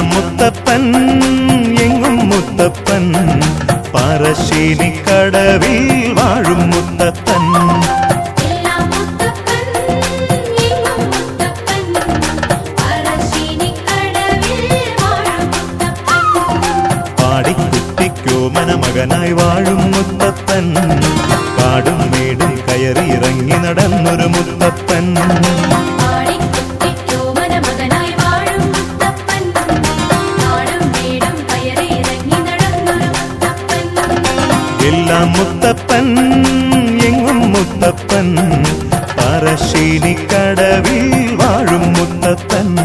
മുത്തപ്പൻ എങ്ങും മുത്തപ്പൻ. പറശ്ശേനി കടവിൽ വാഴും മുത്തപ്പൻ. വാഴും പാടിക്കുട്ടിക്കോ മനമകനായി വാഴും മുത്തപ്പൻ. കാടും മേടും കയറി ഇറങ്ങി നടന്നൊരു മുത്തപ്പൻ. എല്ലാം മുത്തപ്പൻ എങ്ങും മുത്തപ്പൻ. പറശ്ശേനി കടവിൽ വാഴും മുത്തപ്പൻ.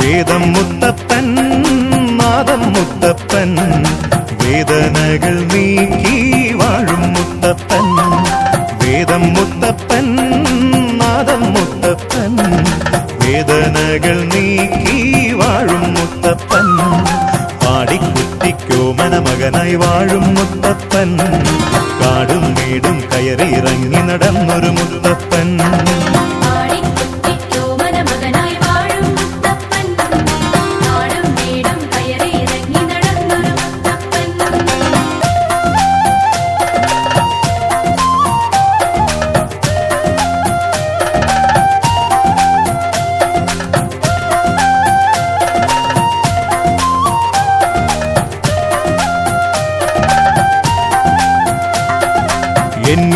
വേദം മുത്തപ്പൻ. വേദനകൾ നീക്കി വാഴും മുത്തപ്പൻ. വേദം മുത്തപ്പൻ നാദം മുത്തപ്പൻ. വേദനകൾ നീക്കി വാഴും മുത്തപ്പൻ. പാടിക്കുട്ടിക്കോ മനമകനായി വാഴും മുത്തപ്പൻ. കാടും വീടും കയറി ഇറങ്ങി നടന്നൊരു മുത്തപ്പൻ.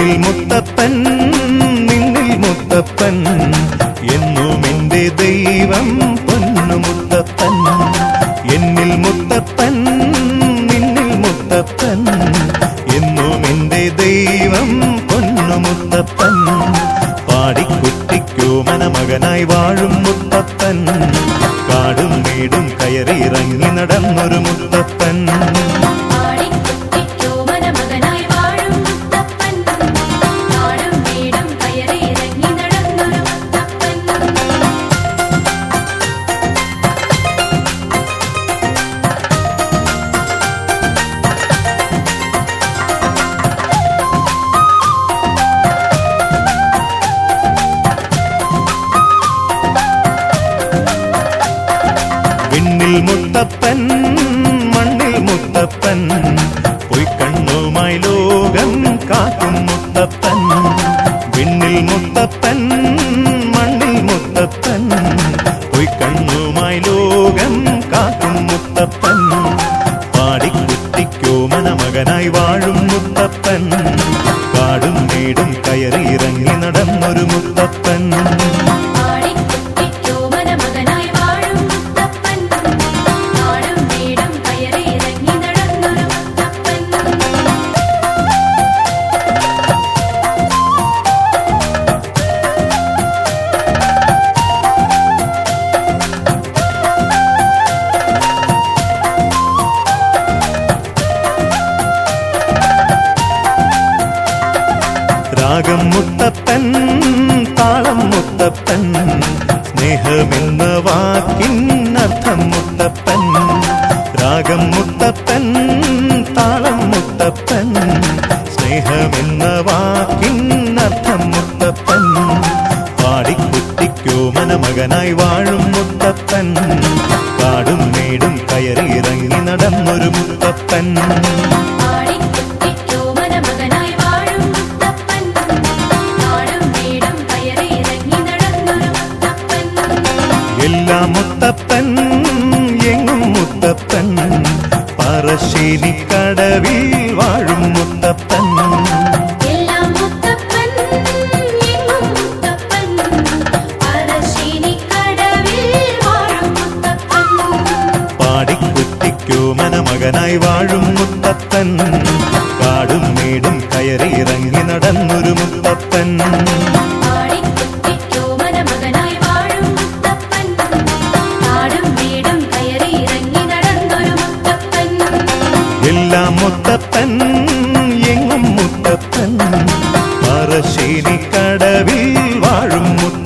എന്നിൽ മുത്തപ്പൻ നിന്നിൽ മുത്തപ്പൻ. എന്നും എന്റെ ദൈവം പൊന്നു മുത്തപ്പൻ. എന്നിൽ മുത്തപ്പൻ നിന്നിൽ മുത്തപ്പൻ. എന്നും എന്റെ ദൈവം പൊന്നു മുത്തപ്പൻ. പാടിക്കുട്ടിക്കോ മനമകനായി വാഴും മുത്തപ്പൻ. കാടും വീടും കയറി ഇറങ്ങി നടന്നൊരു മുത്തപ്പൻ. മുത്തപ്പൻ മണ്ണിൽ മുത്തപ്പൻ. പൊയ്ക്കണ്ണുമായി ലോകം കാക്കും മുത്തപ്പൻ. വിണ്ണിൽ മുത്തപ്പൻ മണ്ണിൽ മുത്തപ്പൻ. പൊയ്ക്കണ്ണുമായി ലോകം കാക്കും മുത്തപ്പൻ. പാടിക്കുട്ടിക്കോ മനമകനായി വാഴും മുത്തപ്പൻ. കാടും വീടും കയറി ഇറങ്ങി നടന്നൊരു മുത്തപ്പൻ. രാഗം മുത്തപ്പൻ താളം മുത്തപ്പൻ സ്നേഹമെന്ന വാക്കിനർത്ഥം മുത്തപ്പൻ. രാഗം മുത്തപ്പൻ താളം മുത്തപ്പൻ സ്നേഹമെന്ന വാക്കിനർത്ഥം മുത്തപ്പൻ. പാടിക്കുട്ടിക്കോ മനമകനായി വാഴും മുത്തപ്പൻ. കാടും മേടും കയറി ഇറങ്ങി നടന്നൊരു മുത്തപ്പൻ. പറശ്ശേനി കടവിൽ വാഴും മുത്തപ്പൻ. പാടിക്കുട്ടിക്കോ മനമകനായി വാഴും മുത്തപ്പൻ. കാടും മേടും കയറി ഇറങ്ങി നടന്നൊരു മുത്തപ്പൻ. എങ്ങും മുത്തപ്പൻ. പറശ്ശേരി കടവിൽ വാഴും മുത്ത